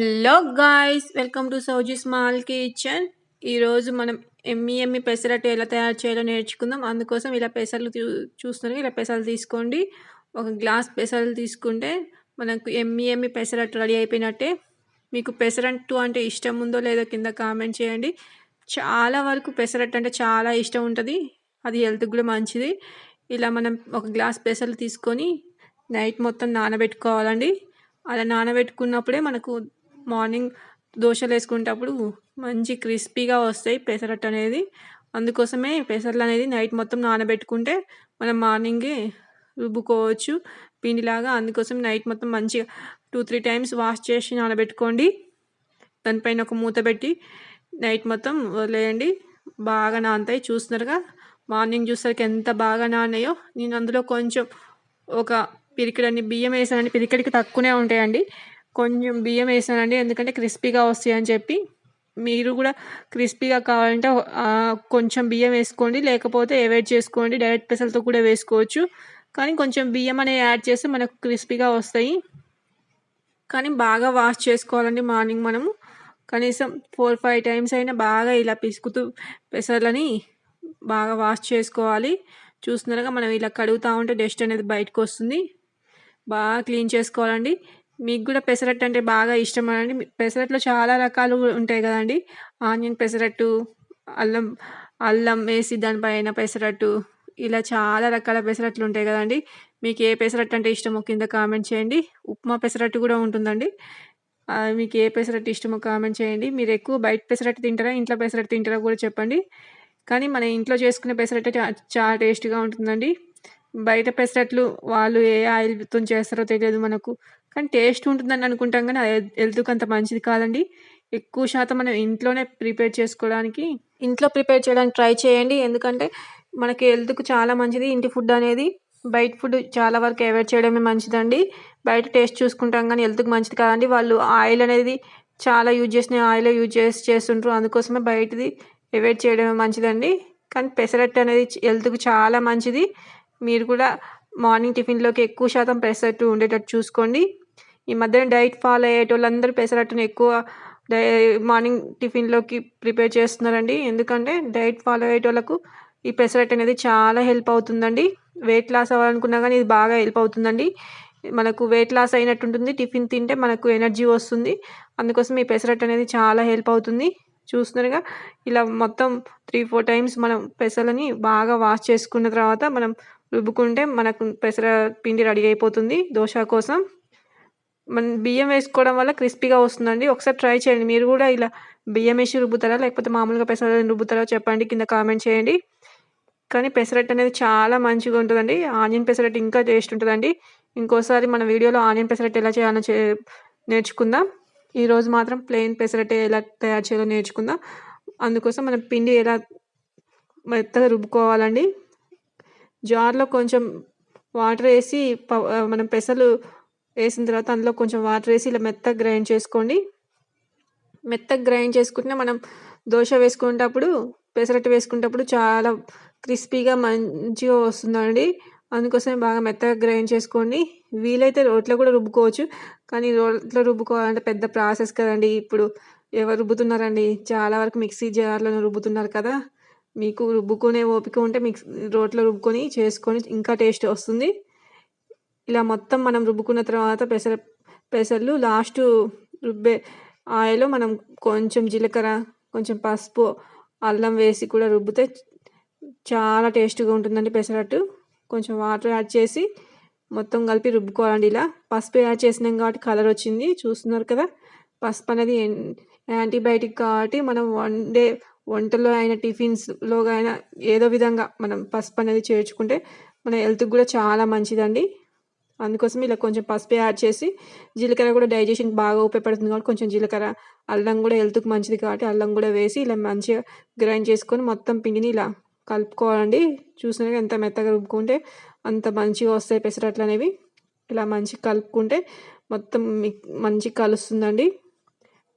Hello guys welcome to సౌజీ small kitchen ఈరోజు మనం ఎమ్మి ఎమ్మి పెసరట్టు ఎలా తయారు చేయాలో నేర్చుకుందాం. అందుకోసం ఇలా పెసర్లు చూ- చూస్తున్నారు. ఇలా పెసలు తీసుకోండి. ఒక గ్లాస్ పెసలు తీసుకుంటే మనకు ఎమ్మి ఎమ్మి పెసరట్టు రెడీ అయిపోయినట్టే. మీకు పెసరట్టు అంటే ఇష్టం ఉందో లేదో కింద కామెంట్ చేయండి. చాలా వరకు పెసరట్టు అంటే చాలా ఇష్టం ఉంటుంది. అది హెల్త్కి కూడా మంచిది. ఇలా మనం ఒక గ్లాస్ పెసలు తీసుకొని నైట్ మొత్తం నానబెట్టుకోవాలండి. అలా నానబెట్టుకున్నప్పుడే మనకు మార్నింగ్ దోశలు వేసుకునేటప్పుడు మంచి క్రిస్పీగా వస్తాయి పెసరట్టు అనేది. అందుకోసమే పెసర్లు అనేది నైట్ మొత్తం నానబెట్టుకుంటే మనం మార్నింగే రుబ్బుకోవచ్చు పిండిలాగా. అందుకోసం నైట్ మొత్తం మంచిగా టూ త్రీ టైమ్స్ వాష్ చేసి నానబెట్టుకోండి. దానిపైన ఒక మూత పెట్టి నైట్ మొత్తం వదిలేయండి. బాగా నానతాయి. చూస్తున్నారుగా మార్నింగ్ చూసరికి ఎంత బాగా నానాయో నేను అందులో కొంచెం ఒక పిరికిడన్ని బియ్యం వేసానండి. పిరికిడికి తక్కువనే ఉంటాయండి. కొంచెం బియ్యం వేసానండి. ఎందుకంటే క్రిస్పీగా వస్తాయి అని చెప్పి. మీరు కూడా క్రిస్పీగా కావాలంటే కొంచెం బియ్యం వేసుకోండి. లేకపోతే అవాయిడ్ చేసుకోండి. డైరెక్ట్ పెసలతో కూడా వేసుకోవచ్చు. కానీ కొంచెం బియ్యం అనేది యాడ్ చేస్తే మనకు క్రిస్పీగా వస్తాయి. కానీ బాగా వాష్ చేసుకోవాలండి మార్నింగ్ మనము. కనీసం ఫోర్ ఫైవ్ టైమ్స్ అయినా బాగా ఇలా పిసుకుతూ పెసర్లని బాగా వాష్ చేసుకోవాలి. చూస్తున్నారుగా మనం ఇలా కడుగుతూ ఉంటే డస్ట్ అనేది బయటకు వస్తుంది. బాగా క్లీన్ చేసుకోవాలండి. మీకు కూడా పెసరట్టు అంటే బాగా ఇష్టం అండి పెసరట్లో చాలా రకాలు ఉంటాయి కదండి. ఆనియన్ పెసరట్టు అల్లం అల్లం వేసి దానిపైన పెసరట్టు ఇలా చాలా రకాల పెసరట్లు ఉంటాయి కదండి. మీకు ఏ పెసరట్టు అంటే ఇష్టమో కింద కామెంట్ చేయండి. ఉప్మా పెసరట్టు కూడా ఉంటుందండి. మీకు ఏ పెసరట్టు ఇష్టమో కామెంట్ చేయండి. మీరు ఎక్కువ బయట పెసరట్టు తింటారా ఇంట్లో పెసరట్టు తింటారా కూడా చెప్పండి. కానీ మన ఇంట్లో చేసుకునే పెసరట్టు చా- చాలా టేస్ట్గా ఉంటుందండి. బయట పెసరట్లు వాళ్ళు ఏ ఆయిల్తో చేస్తారో తెలియదు మనకు. కానీ టేస్ట్ ఉంటుందని అనుకుంటాం కానీ హెల్త్కి అంత మంచిది కాదండి. ఎక్కువ శాతం మనం ఇంట్లోనే ప్రిపేర్ చేసుకోవడానికి ఇంట్లో ప్రిపేర్ చేయడానికి ట్రై చేయండి. ఎందుకంటే మనకి హెల్త్కు చాలా మంచిది. ఇంటి ఫుడ్ అనేది బయట ఫుడ్ చాలా వరకు అవాయిడ్ చేయడమే మంచిదండి. బయట టేస్ట్ చూసుకుంటాం కానీ హెల్త్కి మంచిది కాదండి. వాళ్ళు ఆయిల్ అనేది చాలా యూజ్ చేసిన ఆయిల్ యూజ్ చేసి చేస్తుంటారు. అందుకోసమే బయటది అవాయిడ్ చేయడమే మంచిదండి. కానీ పెసరట్టు అనేది హెల్త్కి చాలా మంచిది. మీరు కూడా మార్నింగ్ టిఫిన్లోకి ఎక్కువ శాతం పెసరట్టు ఉండేటట్టు చూసుకోండి. ఈ మధ్యన డైట్ ఫాలో అయ్యేటోళ్ళందరూ పెసరట్టును ఎక్కువ డై మార్నింగ్ టిఫిన్లోకి ప్రిపేర్ చేస్తున్నారండి. ఎందుకంటే డైట్ ఫాలో అయ్యేటోళ్ళకు ఈ పెసరట్టు అనేది చాలా హెల్ప్ అవుతుందండి. వెయిట్ లాస్ అవ్వాలనుకున్నా కానీ ఇది బాగా హెల్ప్ అవుతుందండి. మనకు వెయిట్ లాస్ అయినట్టు ఉంటుంది టిఫిన్ తింటే మనకు ఎనర్జీ వస్తుంది. అందుకోసం ఈ పెసరట్టు అనేది చాలా హెల్ప్ అవుతుంది. చూస్తున్నారుగా ఇలా మొత్తం త్రీ ఫోర్ టైమ్స్ మనం పెసలని బాగా వాష్ చేసుకున్న తర్వాత మనం రుబ్బుకుంటే మనకు పెసర పిండి రెడీ అయిపోతుంది దోశ కోసం. మనం బియ్యం వేసుకోవడం వల్ల క్రిస్పీగా వస్తుందండి. ఒకసారి ట్రై చేయండి. మీరు కూడా ఇలా బియ్యం వేసి రుబ్బుతారా? లేకపోతే మామూలుగా పెసర రుబ్బుతారా? చెప్పండి. కింద కామెంట్ చేయండి. కానీ పెసరట్టు అనేది చాలా మంచిగా ఉంటుందండి. ఆనియన్ పెసరట్టు ఇంకా టేస్ట్ ఉంటుందండి. ఇంకోసారి మన వీడియోలో ఆనియన్ పెసరట్టు ఎలా చేయాలో చే నేర్చుకుందాం. ఈరోజు మాత్రం ప్లెయిన్ పెసరట్టు ఎలా తయారు చేయాలో నేర్చుకుందాం. అందుకోసం మనం పిండి ఎలా మెత్తగా రుబ్బుకోవాలండి. జార్లో కొంచెం వాటర్ వేసి ప- మనం పెసలు వేసిన తర్వాత అందులో కొంచెం వాటర్ వేసి ఇలా మెత్తగా గ్రైండ్ చేసుకోండి. మెత్తగా గ్రైండ్ చేసుకుంటే మనం దోశ వేసుకునేటప్పుడు పెసరట్టు వేసుకునేటప్పుడు చాలా క్రిస్పీగా మంచిగా వస్తుందండి. అందుకోసమే బాగా మెత్తగా గ్రైండ్ చేసుకోండి. వీలైతే రోట్లో కూడా రుబ్బుకోవచ్చు. కానీ రోట్లో రుబ్బుకోవాలంటే పెద్ద ప్రాసెస్ కదండి. ఇప్పుడు ఎవరు రుబ్బుతున్నారండి? చాలా వరకు మిక్సీ జార్లో రుబ్బుతున్నారు కదా. మీకు రుబ్బుకునే ఓపిక ఉంటే మిక్స్ రోట్లో రుబ్బుకొని చేసుకొని ఇంకా టేస్ట్ వస్తుంది. ఇలా మొత్తం మనం రుబ్బుకున్న తర్వాత పెసర పెసర్లు లాస్ట్ రుబ్బే ఆయిల్లో మనం కొంచెం జీలకర్ర కొంచెం పసుపు అల్లం వేసి కూడా రుబ్బితే చాలా టేస్ట్గా ఉంటుందండి పెసరట్టు. కొంచెం వాటర్ యాడ్ చేసి మొత్తం కలిపి రుబ్బుకోవాలండి ఇలా. పసుపు యాడ్ చేసినాం కాబట్టి కలర్ వచ్చింది. చూస్తున్నారు కదా పసుపు అనేది యాంటీబయాటిక్ కాబట్టి మనం వన్ డే వంటలో అయినా టిఫిన్స్లో అయినా ఏదో విధంగా మనం పసుపు అనేది చేర్చుకుంటే మన హెల్త్కి కూడా చాలా మంచిదండి. అందుకోసం ఇలా కొంచెం పసుపు యాడ్ చేసి జీలకర్ర కూడా డైజెషన్ బాగా ఉపయోగపడుతుంది కాబట్టి కొంచెం జీలకర్ర అల్లం కూడా హెల్త్కి మంచిది కాబట్టి అల్లం కూడా వేసి ఇలా మంచిగా గ్రైండ్ చేసుకొని మొత్తం పిండిని ఇలా కలుపుకోవాలండి. చూసినాక ఎంత మెత్తగా రుబ్బుకుంటే అంత మంచిగా వస్తాయి పెసరట్లు అనేవి. ఇలా మంచిగా కలుపుకుంటే మొత్తం మిక్ మంచిగా కలుస్తుందండి.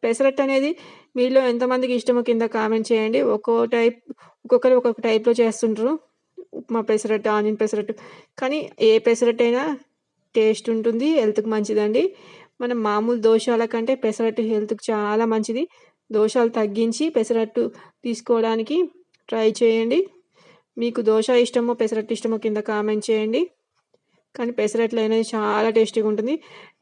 పెసరట్టు అనేది మీలో ఎంతమందికి ఇష్టమో కింద కామెంట్ చేయండి. ఒక్కో టైప్ ఒక్కొక్కరు ఒక్కొక్క టైప్లో చేస్తుంటారు ఉప్మా పెసరట్టు ఆనియన్ పెసరట్టు. కానీ ఏ పెసరట్టు అయినా టేస్ట్ ఉంటుంది హెల్త్కి మంచిదండి. మనం మామూలు దోషాల కంటే పెసరట్టు హెల్త్కి చాలా మంచిది. దోషాలు తగ్గించి పెసరట్టు తీసుకోవడానికి ట్రై చేయండి. మీకు దోశ ఇష్టమో పెసరట్టు ఇష్టమో కింద కామెంట్ చేయండి. కానీ పెసరట్లు అనేది చాలా టేస్టీగా ఉంటుంది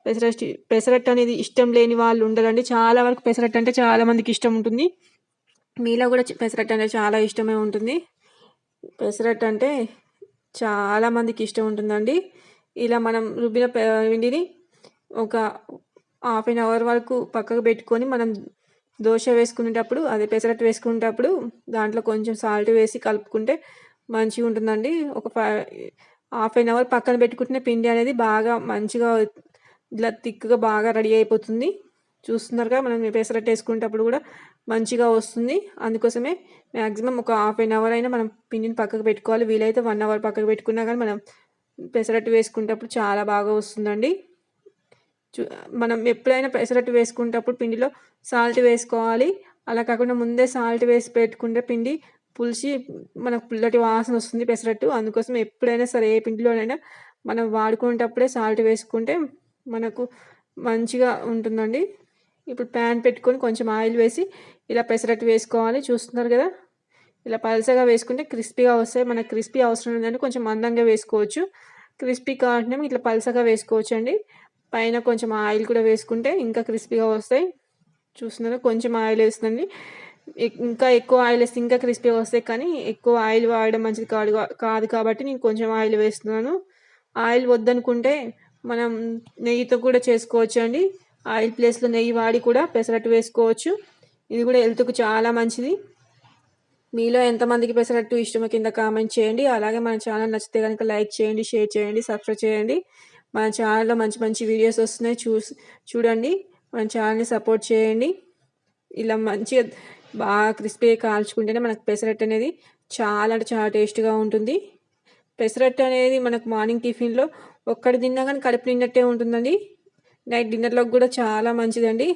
పెసరట్ పెసరట్టు అనేది ఇష్టం లేని వాళ్ళు ఉండరండి. చాలా వరకు పెసరట్టు అంటే చాలా మందికి ఇష్టం ఉంటుంది. మీలో కూడా పెసరట్టు అంటే చాలా ఇష్టమే ఉంటుంది. పెసరట్టు అంటే చాలా మందికి ఇష్టం ఉంటుందండి. ఇలా మనం రుబ్బిన పిండిని ఒక హాఫ్ అన్ అవర్ వరకు పక్కకు పెట్టుకొని మనం దోశ వేసుకునేటప్పుడు అదే పెసరట్టు వేసుకునేటప్పుడు దాంట్లో కొంచెం సాల్ట్ వేసి కలుపుకుంటే మంచిగా ఉంటుందండి ఒక ఫైవ్ హాఫ్ అన్ అవర్ పక్కన పెట్టుకుంటే పిండి అనేది బాగా మంచిగా ఇట్లా థిక్గా బాగా రెడీ అయిపోతుంది. చూస్తున్నారుగా మనం పెసరట్టు వేసుకునేటప్పుడు కూడా మంచిగా వస్తుంది. అందుకోసమే మ్యాక్సిమం ఒక హాఫ్ అన్ అవర్ అయినా మనం పిండిని పక్కకు పెట్టుకోవాలి. వీలైతే వన్ అవర్ పక్కకు పెట్టుకున్నా కానీ మనం పెసరట్టు వేసుకునేటప్పుడు చాలా బాగా వస్తుందండి. మనం ఎప్పుడైనా పెసరట్టు వేసుకునేటప్పుడు పిండిలో సాల్ట్ వేసుకోవాలి. అలా కాకుండా ముందే సాల్ట్ వేసి పెట్టుకుంటే పిండి పులిసి మనకు పుల్లటి వాసన వస్తుంది పెసరట్టు అందుకోసం ఎప్పుడైనా సరే ఏ పిండిలోనైనా మనం వాడుకునేటప్పుడే సాల్ట్ వేసుకుంటే మనకు మంచిగా ఉంటుందండి. ఇప్పుడు ప్యాన్ పెట్టుకొని కొంచెం ఆయిల్ వేసి ఇలా పెసరట్టు వేసుకోవాలి. చూస్తున్నారు కదా? ఇలా పలసగా వేసుకుంటే క్రిస్పీగా వస్తాయి. మనకు క్రిస్పీ అవసరం లేదంటే కొంచెం మందంగా వేసుకోవచ్చు. క్రిస్పీ కావాలంటే ఇట్లా పలసగా వేసుకోవచ్చు అండి పైన కొంచెం ఆయిల్ కూడా వేసుకుంటే ఇంకా క్రిస్పీగా వస్తాయి. చూస్తున్నారు కొంచెం ఆయిల్ వేస్తుందండి. ఇంకా ఎక్కువ ఆయిల్ వేస్తే ఇంకా క్రిస్పీగా వస్తాయి. కానీ ఎక్కువ ఆయిల్ వాడడం మంచిది కాదు కాదు కాబట్టి నేను కొంచెం ఆయిల్ వేస్తున్నాను. ఆయిల్ వద్దనుకుంటే మనం నెయ్యితో కూడా చేసుకోవచ్చు అండి. ఆయిల్ ప్లేస్లో నెయ్యి వాడి కూడా పెసరట్టు వేసుకోవచ్చు. ఇది కూడా హెల్త్కు చాలా మంచిది. మీలో ఎంతమందికి పెసరట్టు ఇష్టమో కింద కామెంట్ చేయండి. అలాగే మన ఛానల్ నచ్చితే కనుక లైక్ చేయండి షేర్ చేయండి సబ్స్క్రైబ్ చేయండి. మన ఛానల్లో మంచి మంచి వీడియోస్ వస్తున్నాయి. చూ చూడండి. మన ఛానల్ని సపోర్ట్ చేయండి. ఇలా మంచిగా బాగా క్రిస్పీగా కాల్చుకుంటేనే మనకు పెసరట్టు అనేది చాలా అంటే చాలా టేస్ట్గా ఉంటుంది. పెసరట్టు అనేది మనకు మార్నింగ్ టిఫిన్లో ఒక్కటి తిన్నా కానీ కడుపు నిన్నట్టే ఉంటుందండి. నైట్ డిన్నర్లోకి కూడా చాలా మంచిదండి.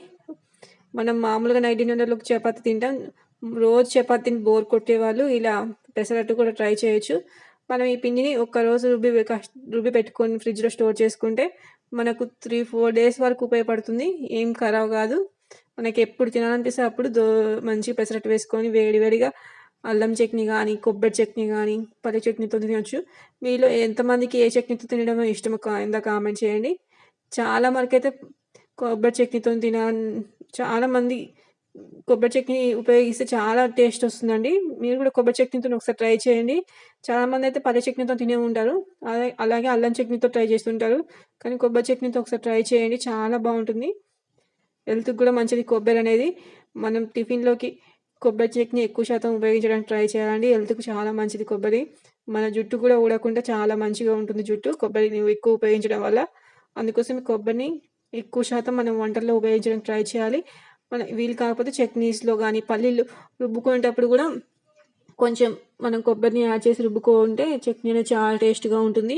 మనం మామూలుగా నైట్ డిన్నర్లోకి చపాతి తింటాం. రోజు చపాతీని బోర్ కొట్టేవాళ్ళు ఇలా పెసరట్టు కూడా ట్రై చేయొచ్చు. మనం ఈ పిండిని ఒక్కరోజు రుబ్బి రుబ్బి పెట్టుకొని ఫ్రిడ్జ్లో స్టోర్ చేసుకుంటే మనకు త్రీ ఫోర్ డేస్ వరకు ఉపయోగపడుతుంది. ఏం ఖరాబ్ కాదు. మనకి ఎప్పుడు తినాలనిపిస్తే అప్పుడు దో మంచి పెసరట్టు వేసుకొని వేడివేడిగా అల్లం చట్నీ కానీ కొబ్బరి చట్నీ కానీ పల్లి చట్నీతో తినవచ్చు మీలో ఎంతమందికి ఏ చట్నీతో తినడం ఇష్టమో కింద కామెంట్ చేయండి. చాలా వరకైతే కొబ్బరి చట్నీతో తిన చాలామంది కొబ్బరి చట్నీ ఉపయోగిస్తే చాలా టేస్ట్ వస్తుందండి. మీరు కూడా కొబ్బరి చట్నీతో ఒకసారి ట్రై చేయండి. చాలామంది అయితే పల్లి చట్నీతో తినే ఉంటారు. అలాగే అలాగే అల్లం చట్నీతో ట్రై చేస్తుంటారు. కానీ కొబ్బరి చట్నీతో ఒకసారి ట్రై చేయండి. చాలా బాగుంటుంది. హెల్త్కి కూడా మంచిది కొబ్బరి అనేది. మనం టిఫిన్లోకి కొబ్బరి చట్నీ ఎక్కువ శాతం ఉపయోగించడానికి ట్రై చేయాలండి. హెల్త్కి చాలా మంచిది కొబ్బరి. మన జుట్టు కూడా ఊడకుండా చాలా మంచిగా ఉంటుంది జుట్టు. కొబ్బరిని ఎక్కువ ఉపయోగించడం వల్ల అందుకోసం కొబ్బరిని ఎక్కువ శాతం మనం వంటల్లో ఉపయోగించడానికి ట్రై చేయాలి. మన వీలు కాకపోతే చట్నీస్లో కానీ పల్లీలు రుబ్బుకునేటప్పుడు కూడా కొంచెం మనం కొబ్బరిని యాడ్ చేసి రుబ్బుకుంటే చట్నీ అనేది చాలా టేస్ట్గా ఉంటుంది.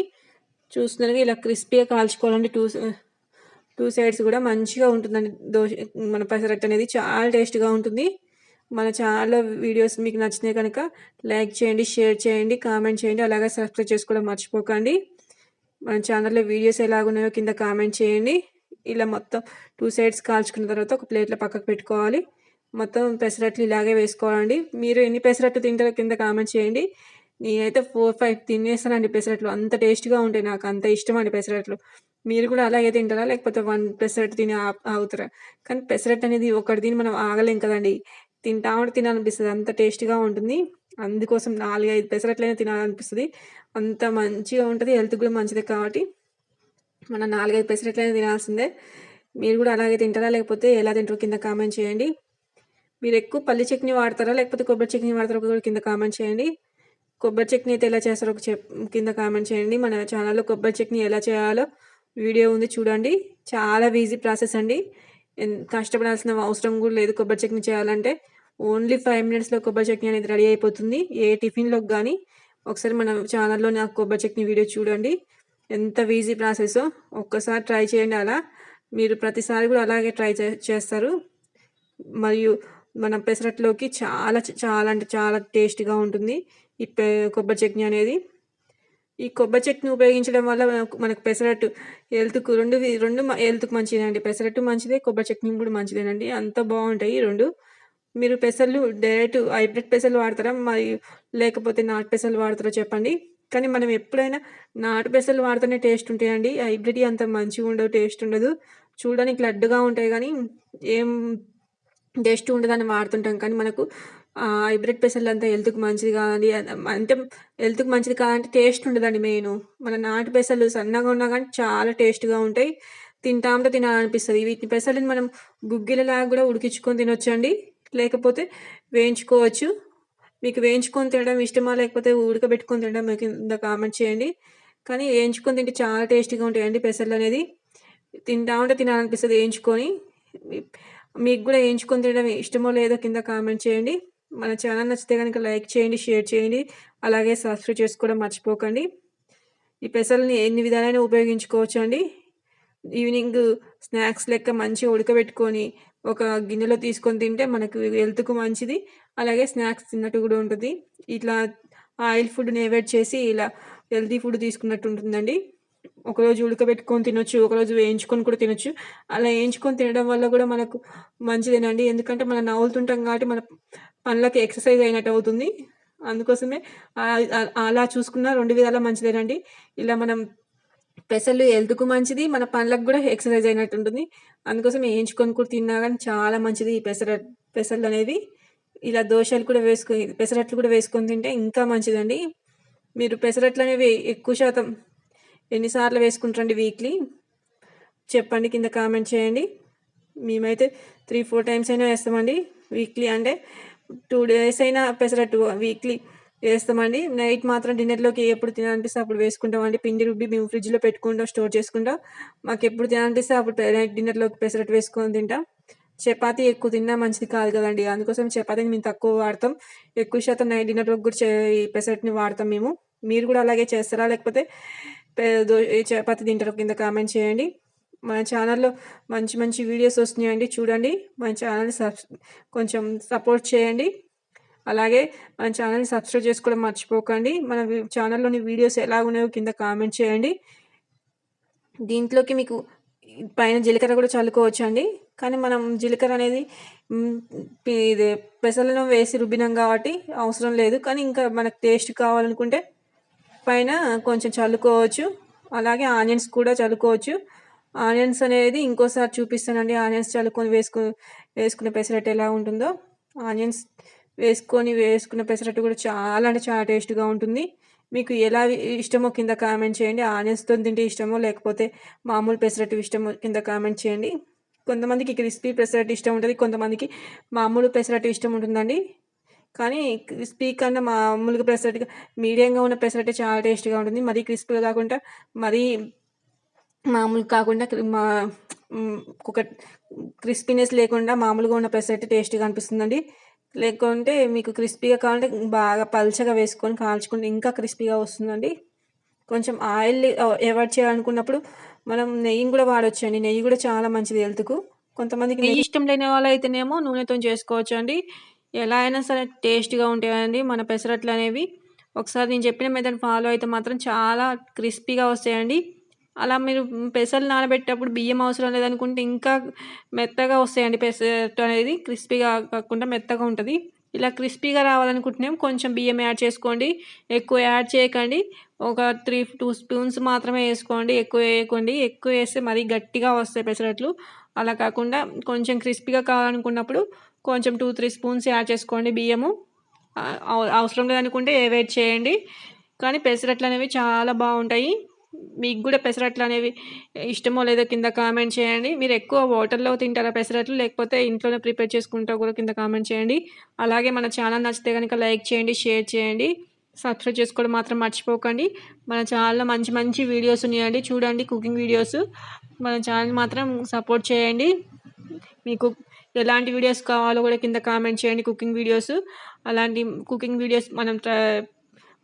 చూస్తున్నారు ఇలా క్రిస్పీగా కాల్చుకోవాలంటే టూ టూ సైడ్స్ కూడా మంచిగా ఉంటుందండి. దోశ మన పెసరట్టు అనేది చాలా టేస్ట్గా ఉంటుంది. మన ఛానల్లో వీడియోస్ మీకు నచ్చినాయి కనుక లైక్ చేయండి షేర్ చేయండి కామెంట్ చేయండి. అలాగే సబ్స్క్రైబ్ చేసుకోవడం మర్చిపోకండి. మన ఛానల్లో వీడియోస్ ఎలాగున్నాయో కింద కామెంట్ చేయండి. ఇలా మొత్తం టూ సైడ్స్ కాల్చుకున్న తర్వాత ఒక ప్లేట్లో పక్కకు పెట్టుకోవాలి. మొత్తం పెసరట్లు ఇలాగే వేసుకోవాలండి. మీరు ఎన్ని పెసరట్లు తింటారో కింద కామెంట్ చేయండి. నేనైతే ఫోర్ ఫైవ్ తినేస్తానండి పెసరట్లు. అంత టేస్ట్గా ఉంటాయి. నాకు అంత ఇష్టం అండి పెసరట్లు. మీరు కూడా అలాగే తింటారా? లేకపోతే వన్ పెసరట్టు తిని ఆగుతారా? కానీ పెసరట్ అనేది ఒకటి తిని మనం ఆగలేం కదండి. తింటా ఉంటే తినాలనిపిస్తుంది. అంత టేస్ట్గా ఉంటుంది. అందుకోసం నాలుగైదు పెసరట్లైనా తినాలనిపిస్తుంది. అంత మంచిగా ఉంటుంది. హెల్త్ కూడా మంచిది కాబట్టి మన నాలుగైదు పెసరట్లైనా తినాల్సిందే. మీరు కూడా అలాగే తింటారా? లేకపోతే ఎలా తింటారు కింద కామెంట్ చేయండి. మీరు ఎక్కువ పల్లి చట్నీ వాడతారా? లేకపోతే కొబ్బరి చట్నీ వాడతారా కూడా కింద కామెంట్ చేయండి. కొబ్బరి చట్నీ అయితే ఎలా చేస్తారో చెప్ కింద కామెంట్ చేయండి. మన ఛానల్లో కొబ్బరి చట్నీ ఎలా చేయాలో వీడియో ఉంది చూడండి. చాలా ఈజీ ప్రాసెస్ అండి. కష్టపడాల్సిన అవసరం కూడా లేదు కొబ్బరి చట్నీ చేయాలంటే. ఓన్లీ ఫైవ్ మినిట్స్లో కొబ్బరి చట్నీ అనేది రెడీ అయిపోతుంది. ఏ టిఫిన్లోకి కానీ ఒకసారి మన ఛానల్లో నాకు కొబ్బరి చట్నీ వీడియో చూడండి. ఎంత ఈజీ ప్రాసెస్. ఒక్కసారి ట్రై చేయండి అలా. మీరు ప్రతిసారి కూడా అలాగే ట్రై చేస్తారు. మరియు మన పెసరట్లోకి చాలా చాలా అంటే చాలా టేస్ట్గా ఉంటుంది ఈ కొబ్బరి చట్నీ అనేది. ఈ కొబ్బరి చట్నీ ఉపయోగించడం వల్ల మనకు మనకు పెసరట్టు హెల్త్కు రెండు రెండు హెల్త్కు మంచిదేనండి పెసరట్టు మంచిదే కొబ్బరి చట్నీ కూడా మంచిదేనండి. అంత బాగుంటాయి రెండు. మీరు పెసర్లు డైరెక్ట్ హైబ్రిడ్ పెసర్లు వాడతారా? మరి లేకపోతే నాటు పెసర్లు వాడతారో చెప్పండి. కానీ మనం ఎప్పుడైనా నాటు పెసర్లు వాడితేనే టేస్ట్ ఉంటాయండి. హైబ్రిడ్ అంత మంచిగా ఉండదు టేస్ట్ ఉండదు. చూడడానికి లడ్డుగా ఉంటాయి కానీ ఏం టేస్ట్ ఉండదని వాడుతుంటాం. కానీ మనకు హైబ్రిడ్ పెసర్లు అంతా హెల్త్కి మంచిది కాదండి. అంటే హెల్త్కి మంచిది కాదంటే టేస్ట్ ఉండదండి మెయిన్. మన నాటు పెసర్లు సన్నగా ఉన్నా కానీ చాలా టేస్ట్గా ఉంటాయి. తింటా తినాలనిపిస్తుంది. వీటి పెసర్లని మనం గుగ్గిలలాగా కూడా ఉడికించుకొని తినొచ్చండి. లేకపోతే వేయించుకోవచ్చు. మీకు వేయించుకొని తినడం ఇష్టమా? లేకపోతే ఉడకబెట్టుకొని తినడం మీకు కింద కామెంట్ చేయండి. కానీ వేయించుకొని తింటే చాలా టేస్టీగా ఉంటాయండి పెసర్లు అనేది. తింటా ఉంటే తినాలనిపిస్తుంది వేయించుకొని. మీకు కూడా వేయించుకొని తినడం ఇష్టమో లేదో కింద కామెంట్ చేయండి. మన ఛానల్ నచ్చితే కనుక లైక్ చేయండి షేర్ చేయండి. అలాగే సబ్స్క్రైబ్ చేసుకోవడం మర్చిపోకండి. ఈ పెసల్ని ఎన్ని విధాలైన ఉపయోగించుకోవచ్చు అండి ఈవినింగ్ స్నాక్స్ లెక్క మంచిగా ఉడకబెట్టుకొని ఒక గిన్నెలో తీసుకొని తింటే మనకు హెల్త్కు మంచిది. అలాగే స్నాక్స్ తిన్నట్టు కూడా ఉంటుంది. ఇట్లా ఆయిల్ ఫుడ్ని అవాయిడ్ చేసి ఇలా హెల్తీ ఫుడ్ తీసుకున్నట్టు ఉంటుందండి. ఒకరోజు ఉడకబెట్టుకొని తినొచ్చు ఒకరోజు వేయించుకొని కూడా తినొచ్చు. అలా వేయించుకొని తినడం వల్ల కూడా మనకు మంచిదేనండి. ఎందుకంటే మనం నవ్వులుతుంటాం కాబట్టి మన పనులకి ఎక్సర్సైజ్ అయినట్టు అవుతుంది. అందుకోసమే అలా చూసుకున్న రెండు విధాలా మంచిదేనండి. ఇలా మనం పెసలు హెల్త్కు మంచిది మన పనులకు కూడా ఎక్సర్సైజ్ అయినట్టు ఉంటుంది. అందుకోసం వేయించుకొని కూడా తిన్నా కానీ చాలా మంచిది ఈ పెసర పెసలు అనేది ఇలా దోశలు కూడా వేసుకొని పెసరట్లు కూడా వేసుకొని తింటే ఇంకా మంచిదండి. మీరు పెసరట్లు అనేవి ఎక్కువ శాతం ఎన్నిసార్లు వేసుకుంటారండి వీక్లీ? చెప్పండి కింద కామెంట్ చేయండి. మేమైతే త్రీ ఫోర్ టైమ్స్ అయినా వేస్తామండి వీక్లీ. అంటే టూ డేస్ అయినా పెసరట్టు వీక్లీ వేస్తామండి. నైట్ మాత్రం డిన్నర్లోకి ఎప్పుడు తినాలనిపిస్తే అప్పుడు వేసుకుంటామండి పిండి రుబ్బి మేము ఫ్రిడ్జ్లో పెట్టుకుంటాం స్టోర్ చేసుకుంటాం. మాకు ఎప్పుడు తినాలనిపిస్తే అప్పుడు నైట్ డిన్నర్లోకి పెసరట్టు వేసుకొని తింటాం. చపాతి ఎక్కువ తిన్నా మంచిది కాదు కదండి. అందుకోసం చపాతీని మేము తక్కువ వాడతాం. ఎక్కువ శాతం నైట్ డిన్నర్లోకి కూడా చే- ఈ పెసరట్ని వాడతాం మేము. మీరు కూడా అలాగే చేస్తారా? లేకపోతే చపాతి తింటారు కింద కామెంట్ చేయండి. మన ఛానల్లో మంచి మంచి వీడియోస్ వస్తున్నాయండి. చూడండి. మన ఛానల్ని సబ్ కొంచెం సపోర్ట్ చేయండి. అలాగే మన ఛానల్ని సబ్స్క్రైబ్ చేసుకోవడం మర్చిపోకండి. మన ఛానల్లోని వీడియోస్ ఎలా ఉన్నాయో కింద కామెంట్ చేయండి. దీంట్లోకి మీకు పైన జీలకర్ర కూడా చల్లుకోవచ్చు అండి కానీ మనం జీలకర్ర అనేది ఇది పెసలను వేసి రుబ్బినాం కాబట్టి అవసరం లేదు. కానీ ఇంకా మనకు టేస్ట్ కావాలనుకుంటే పైన కొంచెం చల్లుకోవచ్చు. అలాగే ఆనియన్స్ కూడా చల్లుకోవచ్చు. ఆనియన్స్ అనేది ఇంకోసారి చూపిస్తానండి. ఆనియన్స్ చల్లుకొని వేసుకు వేసుకునే పెసరట్టు ఎలా ఉంటుందో. ఆనియన్స్ వేసుకొని వేసుకున్న పెసరట్టు కూడా చాలా అంటే చాలా టేస్ట్గా ఉంటుంది. మీకు ఎలా ఇష్టమో కింద కామెంట్ చేయండి. ఆనియన్స్తో తింటే ఇష్టమో లేకపోతే మామూలు పెసరట్టు ఇష్టమో కింద కామెంట్ చేయండి. కొంతమందికి క్రిస్పీ పెసరట్టు ఇష్టం ఉంటుంది కొంతమందికి మామూలు పెసరట్టు ఇష్టం ఉంటుందండి. కానీ క్రిస్పీ కన్నా మామూలుగా పెసరట్టుగా మీడియంగా ఉన్న పెసరట్టు చాలా టేస్ట్గా ఉంటుంది. మరీ క్రిస్పీగా కాకుండా మరీ మామూలు కాకుండా మా ఒక క్రిస్పీనెస్ లేకుండా మామూలుగా ఉన్న పెసరట్టు టేస్ట్గా అనిపిస్తుందండి. లేకుంటే మీకు క్రిస్పీగా కావాలంటే బాగా పల్చగా వేసుకొని కాల్చుకుంటే ఇంకా క్రిస్పీగా వస్తుందండి. కొంచెం ఆయిల్ అవాయిడ్ చేయాలనుకున్నప్పుడు మనం నెయ్యిని కూడా వాడొచ్చండి. నెయ్యి కూడా చాలా మంచిది హెల్త్కు. కొంతమందికి నెయ్యి ఇష్టం లేని వాళ్ళు అయితేనేమో నూనెతో చేసుకోవచ్చు అండి ఎలా అయినా సరే టేస్ట్గా ఉంటాయండి మన పెసరట్లు అనేవి ఒకసారి నేను చెప్పిన మెథడ్ ఫాలో అయితే మాత్రం చాలా క్రిస్పీగా వస్తాయండి. అలా మీరు పెసలు నానబెట్టేటప్పుడు బియ్యం అవసరం లేదనుకుంటే ఇంకా మెత్తగా వస్తాయండి పెసరట్టు అనేది. క్రిస్పీగా కాకుండా మెత్తగా ఉంటుంది. ఇలా క్రిస్పీగా రావాలనుకుంటున్నాం. కొంచెం బియ్యం యాడ్ చేసుకోండి. ఎక్కువ యాడ్ చేయకండి. ఒక త్రీ టూ స్పూన్స్ మాత్రమే వేసుకోండి. ఎక్కువ వేయకండి. ఎక్కువ వేస్తే మరీ గట్టిగా వస్తాయి పెసరట్లు. అలా కాకుండా కొంచెం క్రిస్పీగా కావాలనుకున్నప్పుడు కొంచెం టూ త్రీ స్పూన్స్ యాడ్ చేసుకోండి బియ్యము. అవసరం లేదనుకుంటే ఏవేట్ చేయండి. కానీ పెసరట్లు అనేవి చాలా బాగుంటాయి. మీకు కూడా పెసరట్లు అనేవి ఇష్టమో లేదో కింద కామెంట్ చేయండి. మీరు ఎక్కువ వాటర్లో తింటారా పెసరట్లు? లేకపోతే ఇంట్లోనే ప్రిపేర్ చేసుకుంటా కూడా కింద కామెంట్ చేయండి. అలాగే మన ఛానల్ నచ్చితే కనుక లైక్ చేయండి షేర్ చేయండి. సబ్స్క్రైబ్ చేసుకోవడం మాత్రం మర్చిపోకండి. మన ఛానల్లో మంచి మంచి వీడియోస్ ఉన్నాయండి. చూడండి కుకింగ్ వీడియోస్ మన ఛానల్ మాత్రం సపోర్ట్ చేయండి. మీకు ఎలాంటి వీడియోస్ కావాలో కూడా కింద కామెంట్ చేయండి కుకింగ్ వీడియోస్ అలాంటి కుకింగ్ వీడియోస్ మనం ట్రై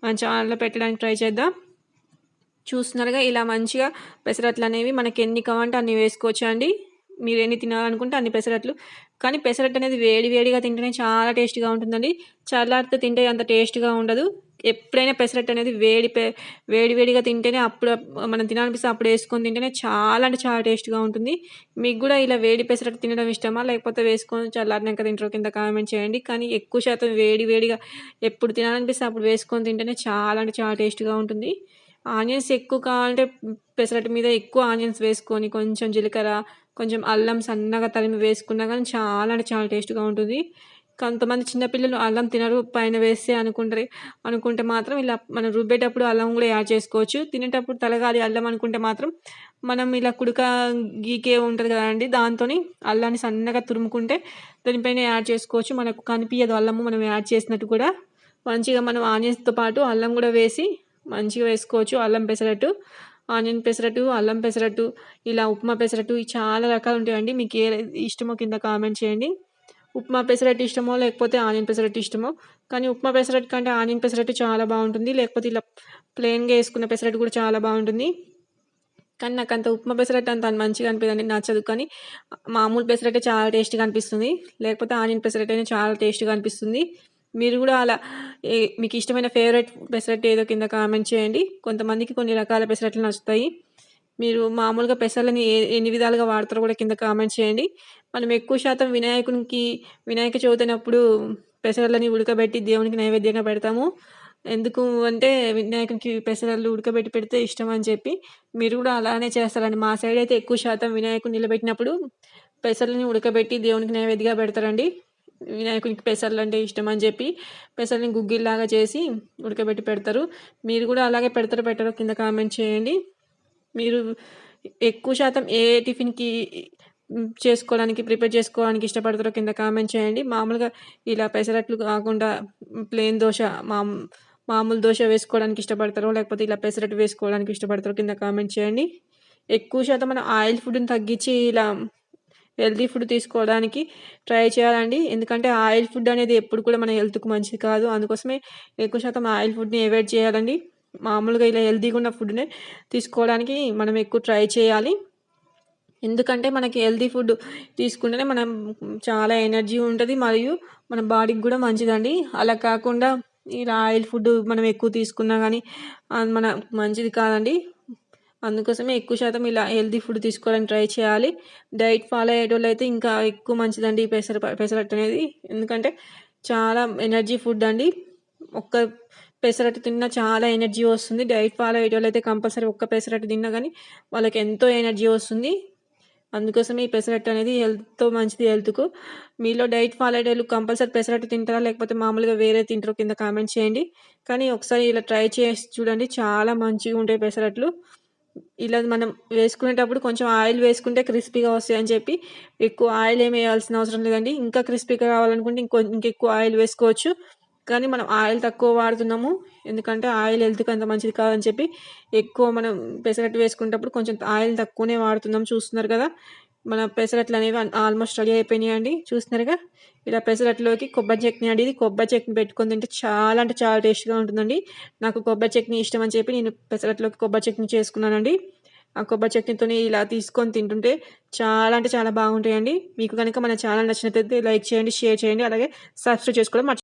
మన ఛానల్లో పెట్టడానికి ట్రై చేద్దాం. చూస్తున్నారుగా. ఇలా మంచిగా పెసరట్లు అనేవి మనకి ఎన్ని కావాలంటే అన్ని వేసుకోవచ్చు అండి మీరు ఎన్ని తినాలనుకుంటే అన్ని పెసరట్లు. కానీ పెసరట్టు అనేది వేడి వేడిగా తింటేనే చాలా టేస్ట్గా ఉంటుందండి. చల్లారితే తింటే అంత టేస్ట్గా ఉండదు. ఎప్పుడైనా పెసరట్టు అనేది వేడి వేడి వేడిగా తింటేనే అప్పుడు మనం తినాలనిపిస్తే అప్పుడు వేసుకొని తింటేనే చాలా అంటే చాలా టేస్ట్గా ఉంటుంది. మీకు కూడా ఇలా వేడి పెసరట్టు తినడం ఇష్టమా? లేకపోతే వేసుకొని చల్లారినాక తింటారో కింద కామెంట్ చేయండి. కానీ ఎక్కువ శాతం వేడి వేడిగా ఎప్పుడు తినాలనిపిస్తే అప్పుడు వేసుకొని తింటేనే చాలా అంటే చాలా టేస్ట్గా ఉంటుంది. ఆనియన్స్ ఎక్కువ కావాలంటే పెసరట్టు మీద ఎక్కువ ఆనియన్స్ వేసుకొని కొంచెం జీలకర్ర కొంచెం అల్లం సన్నగా తరిమి వేసుకున్నా కానీ చాలా అంటే చాలా టేస్ట్గా ఉంటుంది. కొంతమంది చిన్నపిల్లలు అల్లం తినరు పైన వేస్తే అనుకుంటారు. అనుకుంటే మాత్రం ఇలా మనం రుబ్బేటప్పుడు అల్లం కూడా యాడ్ చేసుకోవచ్చు. తినేటప్పుడు తలగాలి అల్లం అనుకుంటే మాత్రం మనం ఇలా కుడుక గీకే ఉంటుంది కదండి దాంతో అల్లాన్ని సన్నగా తురుముకుంటే దానిపైన యాడ్ చేసుకోవచ్చు. మనకు కనిపించదు అల్లము మనం యాడ్ చేసినట్టు కూడా. మంచిగా మనం ఆనియన్స్తో పాటు అల్లం కూడా వేసి మంచిగా వేసుకోవచ్చు అల్లం పెసరట్టు ఆనియన్ పెసరట్టు అల్లం పెసరట్టు ఇలా ఉప్మా పెసరట్టు చాలా రకాలు ఉంటాయండి. మీకు ఏ ఇష్టమో కింద కామెంట్ చేయండి. ఉప్మా పెసరట్టు ఇష్టమో లేకపోతే ఆనియన్ పెసరట్టు ఇష్టమో. కానీ ఉప్మా పెసరట్టు కంటే ఆనియన్ పెసరట్టు చాలా బాగుంటుంది. లేకపోతే ఇలా ప్లెయిన్గా వేసుకున్న పెసరట్టు కూడా చాలా బాగుంటుంది. కానీ నాకు అంత ఉప్మా పెసరట్టు అంత మంచిగా అనిపిస్తుంది నచ్చదు. కానీ మామూలు పెసరట్టే చాలా టేస్ట్గా అనిపిస్తుంది. లేకపోతే ఆనియన్ పెసరట్టు అయినా చాలా టేస్ట్గా అనిపిస్తుంది. మీరు కూడా అలా మీకు ఇష్టమైన ఫేవరెట్ పెసరట్ ఏదో కింద కామెంట్ చేయండి. కొంతమందికి కొన్ని రకాల పెసరట్లు నచ్చుతాయి. మీరు మామూలుగా పెసర్లని ఏ ఎన్ని విధాలుగా వాడతారో కూడా కింద కామెంట్ చేయండి. మనం ఎక్కువ శాతం వినాయకునికి వినాయక చవితినప్పుడు పెసరలని ఉడకబెట్టి దేవునికి నైవేద్యంగా పెడతాము. ఎందుకు అంటే వినాయకునికి పెసరలు ఉడకబెట్టి పెడితే ఇష్టం అని చెప్పి మీరు కూడా అలానే చేస్తారండి. మా సైడ్ అయితే ఎక్కువ శాతం వినాయకుని నిలబెట్టినప్పుడు పెసర్లని ఉడకబెట్టి దేవునికి నైవేద్యంగా పెడతారండి. వినాయకునికి పెసర్లు అంటే ఇష్టం అని చెప్పి పెసర్ని గుగ్గిల్లాగా చేసి ఉడకబెట్టి పెడతారు. మీరు కూడా అలాగే పెడతారు పెట్టారో కింద కామెంట్ చేయండి. మీరు ఎక్కువ శాతం ఏ టిఫిన్కి చేసుకోవడానికి ప్రిపేర్ చేసుకోవడానికి ఇష్టపడతారో కింద కామెంట్ చేయండి. మామూలుగా ఇలా పెసరట్లు కాకుండా ప్లెయిన్ దోశ మా మామూలు దోశ వేసుకోవడానికి ఇష్టపడతారో లేకపోతే ఇలా పెసరట్టు వేసుకోవడానికి ఇష్టపడతారో కింద కామెంట్ చేయండి. ఎక్కువ శాతం మనం ఆయిల్ ఫుడ్ని తగ్గించి ఇలా హెల్తీ ఫుడ్ తీసుకోవడానికి ట్రై చేయాలండి. ఎందుకంటే ఆయిల్ ఫుడ్ అనేది ఎప్పుడు కూడా మన హెల్త్కు మంచిది కాదు. అందుకోసమే ఎక్కువ శాతం ఆయిల్ ఫుడ్ని అవాయిడ్ చేయాలండి. మామూలుగా ఇలా హెల్తీగా ఉన్న ఫుడ్నే తీసుకోవడానికి మనం ఎక్కువ ట్రై చేయాలి. ఎందుకంటే మనకి హెల్తీ ఫుడ్ తీసుకుంటేనే మనం చాలా ఎనర్జీ ఉంటుంది మరియు మన బాడీకి కూడా మంచిదండి. అలా కాకుండా ఇలా ఆయిల్ ఫుడ్ మనం ఎక్కువ తీసుకున్నా కానీ మన మంచిది కాదండి. అందుకోసమే ఎక్కువ శాతం ఇలా హెల్తీ ఫుడ్ తీసుకోవడానికి ట్రై చేయాలి. డైట్ ఫాలో అయ్యేటోళ్ళు అయితే ఇంకా ఎక్కువ మంచిదండి పెసర పెసరట్టు అనేది. ఎందుకంటే చాలా ఎనర్జీ ఫుడ్ అండి. ఒక్క పెసరట్టు తిన్నా చాలా ఎనర్జీ వస్తుంది. డైట్ ఫాలో అయ్యేటోళ్ళు అయితే కంపల్సరీ ఒక్క పెసరట్టు తిన్నా కానీ వాళ్ళకి ఎంతో ఎనర్జీ వస్తుంది. అందుకోసమే ఈ పెసరట్టు అనేది హెల్త్తో మంచిది హెల్త్కు. మీలో డైట్ ఫాలో అయ్యేటోళ్ళు కంపల్సరీ పెసరట్టు తింటారా? లేకపోతే మామూలుగా వేరే తింటారో కింద కామెంట్ చేయండి. కానీ ఒకసారి ఇలా ట్రై చేసి చూడండి. చాలా మంచిగా ఉంటాయి పెసరట్లు. ఇలా మనం వేసుకునేటప్పుడు కొంచెం ఆయిల్ వేసుకుంటే క్రిస్పీగా వస్తాయి అని చెప్పి ఎక్కువ ఆయిల్ ఏమి వేయాల్సిన అవసరం లేదండి. ఇంకా క్రిస్పీగా కావాలనుకుంటే ఇంకో ఇంకెక్కువ ఆయిల్ వేసుకోవచ్చు. కానీ మనం ఆయిల్ తక్కువ వాడుతున్నాము. ఎందుకంటే ఆయిల్ హెల్త్కి అంత మంచిది కాదని చెప్పి ఎక్కువ మనం పెసరట్టు వేసుకునేటప్పుడు కొంచెం ఆయిల్ తక్కువనే వాడుతున్నాం చూస్తున్నారు కదా. మన పెసరట్లు అనేవి ఆల్మోస్ట్ రెడీ అయిపోయినాయి అండి చూస్తున్నారుగా? ఇలా పెసరట్లోకి కొబ్బరి చట్నీ అండి. ఇది కొబ్బరి చట్నీ పెట్టుకొని తింటే చాలా అంటే చాలా టేస్ట్గా ఉంటుందండి. నాకు కొబ్బరి చట్నీ ఇష్టం అని చెప్పి నేను పెసరట్లోకి కొబ్బరి చట్నీ చేసుకున్నానండి. ఆ కొబ్బరి చట్నీతో ఇలా తీసుకొని తింటుంటే చాలా అంటే చాలా బాగుంటాయండి. మీకు కనుక మన ఛానల్ నచ్చినట్లయితే లైక్ చేయండి షేర్ చేయండి అలాగే సబ్స్క్రైబ్ చేసుకోవడం